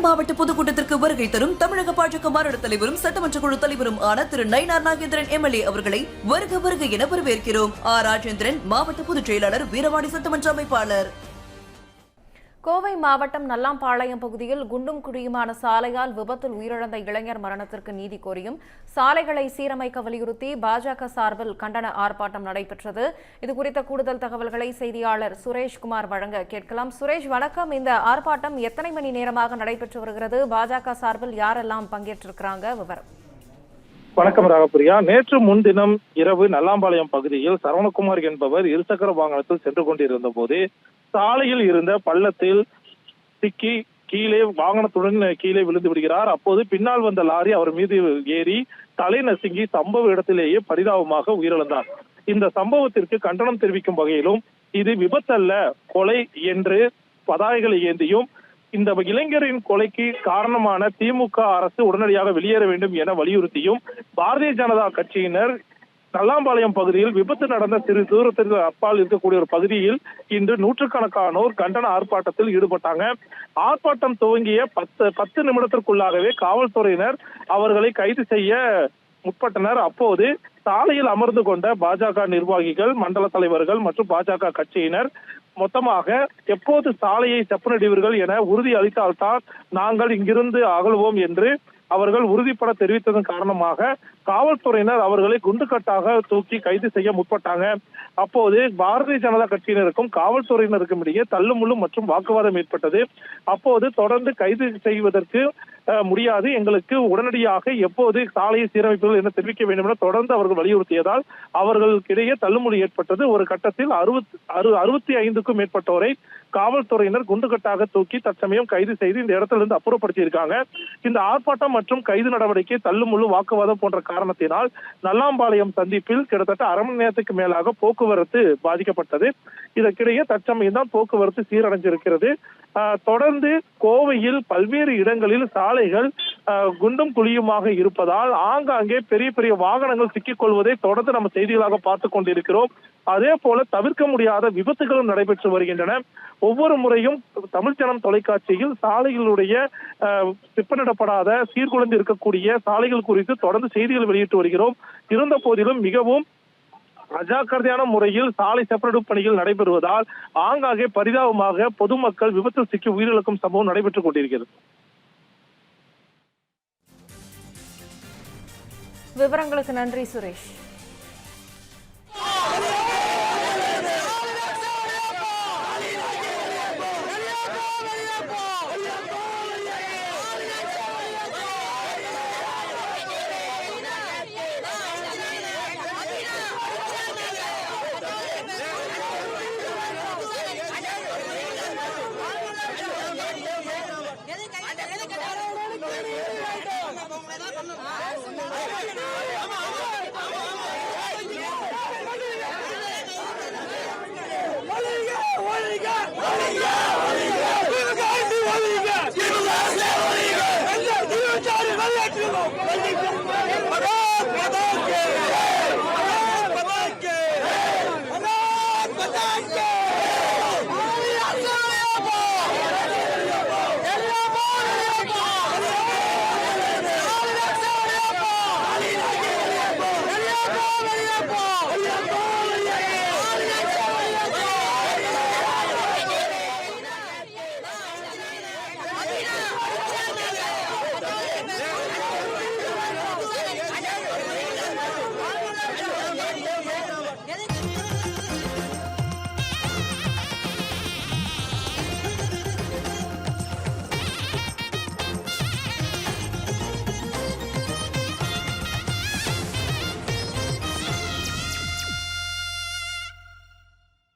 சேலம் மாவட்ட பொதுக்கூட்டத்திற்கு வருகை தரும் தமிழக பாஜக மாநில தலைவரும் சட்டமன்ற குழு தலைவரும் ஆன திரு நயினார் நாகேந்திரன் எம்எல்ஏ அவர்களை வருக வருக என வரவேற்கிறோம். ஆர் ராஜேந்திரன் மாவட்ட பொதுச் செயலாளர் வீரவாடி சட்டமன்ற அமைப்பாளர். கோவை மாவட்டம் நல்லாம்பாளையம் பகுதியில் குண்டும் குழியுமான சாலையால் விபத்தில் உயிரிழந்த இளைஞர் மரணத்திற்கு நீதி கோரியும் சாலைகளை சீரமைக்க வலியுறுத்தி பாஜக சார்பில் கண்டன ஆர்ப்பாட்டம் நடைபெற்றது. இது குறித்த கூடுதல் தகவல்களை செய்தியாளர் சுரேஷ்குமார் வழங்க கேட்கலாம். சுரேஷ் வணக்கம். இந்த ஆர்ப்பாட்டம் எத்தனை மணி நேரமாக நடைபெற்று வருகிறது? பாஜக சார்பில் யாரெல்லாம் பங்கேற்றிருக்கிறாங்க? விவரம். வணக்கம் ராகப்பிரியா. நேற்று முன்தினம் இரவு நல்லாம்பாளையம் பகுதியில் சரவணகுமார் என்பவர் இருசக்கர வாகனத்தில் சென்று கொண்டிருந்த போது சாலையில் இருந்த பள்ளத்தில் சிக்கி கீழே வாகனத்துடன் கீழே விழுந்து விடுகிறார். அப்போது பின்னால் வந்த லாரி அவர் மீது ஏறி தலை நசுங்கி சம்பவ இடத்திலேயே பரிதாபமாக உயிரிழந்தார். இந்த சம்பவத்திற்கு கண்டனம் தெரிவிக்கும் வகையிலும் இது விபத்தல்ல கொலை என்று பதாகைகளை ஏந்தியும் இந்த இளைஞரின் கொலைக்கு காரணமான திமுக அரசு உடனடியாக வெளியேற வேண்டும் என வலியுறுத்தியும் பாரதிய ஜனதா கட்சியினர் நல்லாம்பாளையம் பகுதியில் விபத்து நடந்த சிறு தூரத்திற்கு அப்பால் இருக்கக்கூடிய ஒரு பகுதியில் இன்று நூற்றுக்கணக்கானோர் கண்டன ஆர்ப்பாட்டத்தில் ஈடுபட்டாங்க. ஆர்ப்பாட்டம் துவங்கிய பத்து பத்து நிமிடத்திற்குள்ளாகவே காவல்துறையினர் அவர்களை கைது செய்ய முற்பட்டனர். அப்போது சாலையில் அமர்ந்து கொண்ட பாஜக நிர்வாகிகள் மண்டல தலைவர்கள் மற்றும் பாஜக கட்சியினர் மொத்தமாக எப்போது சாலையை செப்பனிடுவீர்கள் என உறுதி அளித்தால்தான் நாங்கள் இங்கிருந்து அகழ்வோம் என்று அவர்கள் உறுதிப்பட தெரிவித்ததன் காரணமாக காவல்துறையினர் அவர்களை குண்டுக்கட்டாக தூக்கி கைது செய்ய முற்பட்டாங்க. அப்போது பாரதிய ஜனதா கட்சியினருக்கும் காவல்துறையினருக்கும் இடையே தள்ளுமுள்ளும் மற்றும் வாக்குவாதம் ஏற்பட்டது. அப்போது தொடர்ந்து கைது செய்வதற்கு முடியாது. எங்களுக்கு உடனடியாக எப்போது சாலையை சீரமைப்பது என தெரிவிக்க வேண்டும் என தொடர்ந்து அவர்கள் வலியுறுத்தியதால் அவர்களுக்கிடையே தள்ளுமுடி ஏற்பட்டது. ஒரு கட்டத்தில் அறு அறுபத்தி ஐந்துக்கும் மேற்பட்டோரை காவல்துறையினர் குண்டுகட்டாக தூக்கி தற்சமயம் கைது செய்து இந்த இடத்திலிருந்து அப்புறப்படுத்தியிருக்காங்க. இந்த ஆர்ப்பாட்டம் மற்றும் கைது நடவடிக்கை தள்ளுமுள்ளு வாக்குவாதம் போன்ற காரணத்தினால் நல்லாம்பாளையம் சந்திப்பில் கிட்டத்தட்ட அரை மணி நேரத்துக்கு மேலாக போக்குவரத்து பாதிக்கப்பட்டது. இதற்கிடையே தற்சமயம் தான் போக்குவரத்து சீரடைஞ்சிருக்கிறது. ஆஹ், தொடர்ந்து கோவையில் பல்வேறு இடங்களில் சாலைகள் குண்டும் குழியுமாக இருப்பதால் ஆங்காங்கே பெரிய பெரிய வாகனங்கள் சிக்கிக் கொள்வதை தொடர்ந்து நம்ம செய்திகளாக பார்த்து கொண்டிருக்கிறோம். அதே போல தவிர்க்க முடியாத விபத்துகளும் நடைபெற்று வருகின்றன. ஒவ்வொரு முறையும் தமிழ் ஜனம் தொலைக்காட்சியில் சாலைகளுடைய ஆஹ், சீர்குலைந்து இருக்கக்கூடிய சாலைகள் குறித்து தொடர்ந்து செய்திகள் வெளியிட்டு வருகிறோம். இருந்த போதிலும் மிகவும் அஜாக்கிரதையான முறையில் சாலை செப்பரேட் பணிகள் நடைபெறுவதால் ஆங்காங்கே பரிதாபமாக பொதுமக்கள் விபத்தில் சிக்கி உயிரிழக்கும் சம்பவம் நடைபெற்றுக் கொண்டிருக்கிறது. விவரங்களுக்கு நன்றி சுரேஷ். Get it?